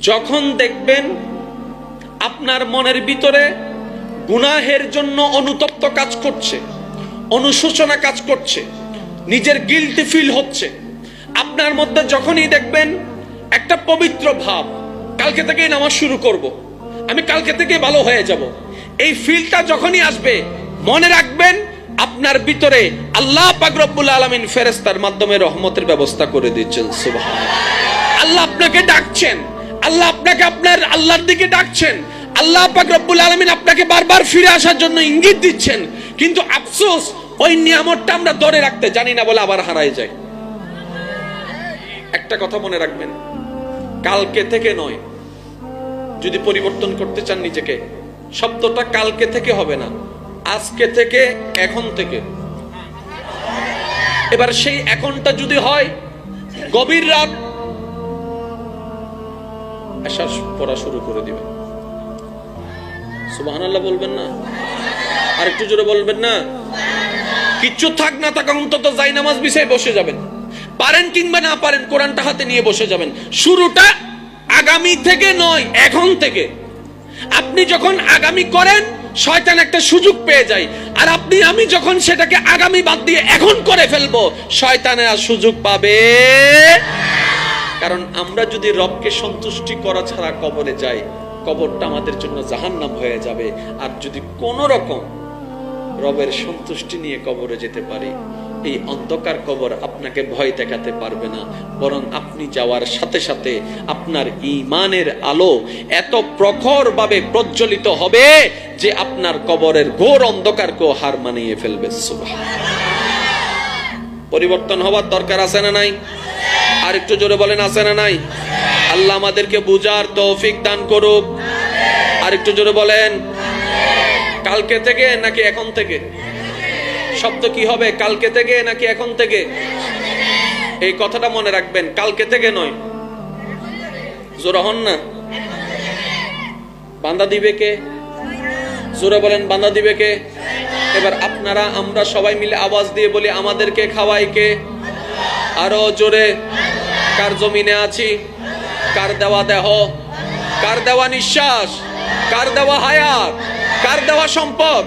যখন দেখবেন আপনার মনের ভিতরে গুনাহের জন্য অনুতপ্ত কাজ করছে, অনুশোচনা কাজ করছে, নিজের গিলটি ফিল হচ্ছে, আপনার মধ্যে যখনই দেখবেন একটা পবিত্র ভাব, কালকে থেকেই নামাজ শুরু করব। আমি কালকে থেকে ভালো হয়ে যাব, এই ফিলটা যখনই আসবে, মনে রাখবেন আপনার ভিতরে আল্লাহ পাক রব্বুল আলমিন ফেরেস্তার মাধ্যমে রহমতের ব্যবস্থা করে দিচ্ছেন সুবাহ আল্লাহ আপনাকে ডাকছেন আল্লাহ আপনাকে আপনার আল্লাহর দিকে ডাকছেন। আল্লাহ পাক রব্বুল আলমিন আপনাকে বারবার ফিরে আসার জন্য ইঙ্গিত দিচ্ছেন। কিন্তু আফসোস, ওই নিয়ামতটা আমরা ধরে রাখতে জানি না বলে আবার হারাই যায় একটা কথা মনে রাখবেন, কালকে থেকে নয়, যদি পরিবর্তন করতে চান নিজেকে, শব্দটা কালকে থেকে হবে না, আজকে থেকে, এখন থেকে। এবার সেই এখনটা যদি হয়, গভীর রাত আশা পড়া শুরু করে দিবে। সুবাহ বলবেন না? আর একটু জোরে বলবেন না? কিচ্ছু থাক না থাক, অন্তত যাই নামাজ বিষয়ে বসে যাবেন। পারেন কিংবা না পারেন, কোরআনটা হাতে নিয়ে বসে যাবেন। শুরুটা আগামী থেকে নয়, এখন থেকে। আপনি যখন আগামী করেন, শয়তান একটা সুযোগ পেয়ে যায়। আর আপনি, আমি যখন সেটাকে আগামী বাদ দিয়ে এখন করে ফেলব শয়তানের আর সুযোগ পাবে কারণ আমরা যদি রবকে সন্তুষ্টি করা ছাড়া কবরে যাই, কবরটা আমাদের জন্য জাহান্নাম হয়ে যাবে। আর যদি কোনো রকম রবের সন্তুষ্টি নিয়ে কবরে যেতে পারি, এই অন্ধকার কবর আপনাকে ভয় দেখাতে পারবে না। বরং আপনি যাওয়ার সাথে সাথে আপনার ইমানের আলো এত প্রখর ভাবে প্রজ্বলিত হবে যে আপনার কবরের ঘোর অন্ধকারকেও হার মানিয়ে ফেলবে। পরিবর্তন হওয়ার দরকার আছে না নাই? আর একটু জোরে বলেন, আছে না নাই? আল্লাহ আমাদেরকে বুঝার তৌফিক দান করুক। আর একটু জোরে বলেন, কালকে থেকে নাকি এখন থেকে? শব্দ কি হবে, কালকে থেকে নাকি এখন থেকে? এই কথাটা মনে রাখবেন, কালকে থেকে নয়। জোরা হন না? বান্দা দিবে কে? জোরে বলেন, বান্দা দিবে কে? এবার আপনারা, আমরা সবাই মিলে আওয়াজ দিয়ে বলি, আমাদেরকে খাওয়াই কে? আরও জোরে। কার জমিনে আছি? কার দেওয়া দেহ? কার দেওয়া নিঃশ্বাস? কার দেওয়া হায়াত? কার দেওয়া সম্পদ?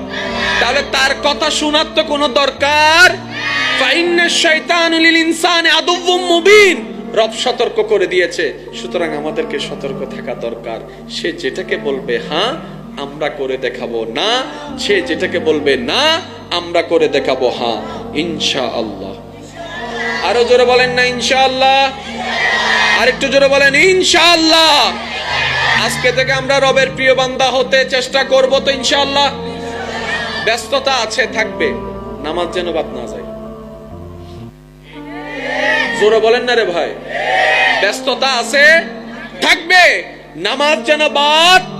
তাহলে তার কথা শোনার তো কোনো দরকার? রব সতর্ক করে দিয়েছে, সুতরাং আমাদেরকে সতর্ক থাকা দরকার। সে যেটাকে বলবে হ্যাঁ আমরা করে দেখাবো না। সে যেটাকে বলবে, না, আমরা করে দেখাবো হ্যাঁ ইনশা আল্লাহ আরও জোরে বলেন না, ইনশাআল্লাহ। আরেকটু জোরে বলেন, ইনশাআল্লাহ। আজকে থেকে আমরা রবের প্রিয় বান্দা হতে চেষ্টা করব তো ইনশাআল্লাহ। ব্যস্ততা আছে, থাকবে। নামাজ যেন বাদ না যায়। জোরে বলেন না রে ভাই। ব্যস্ততা আছে, থাকবে। নামাজ যেন বাদ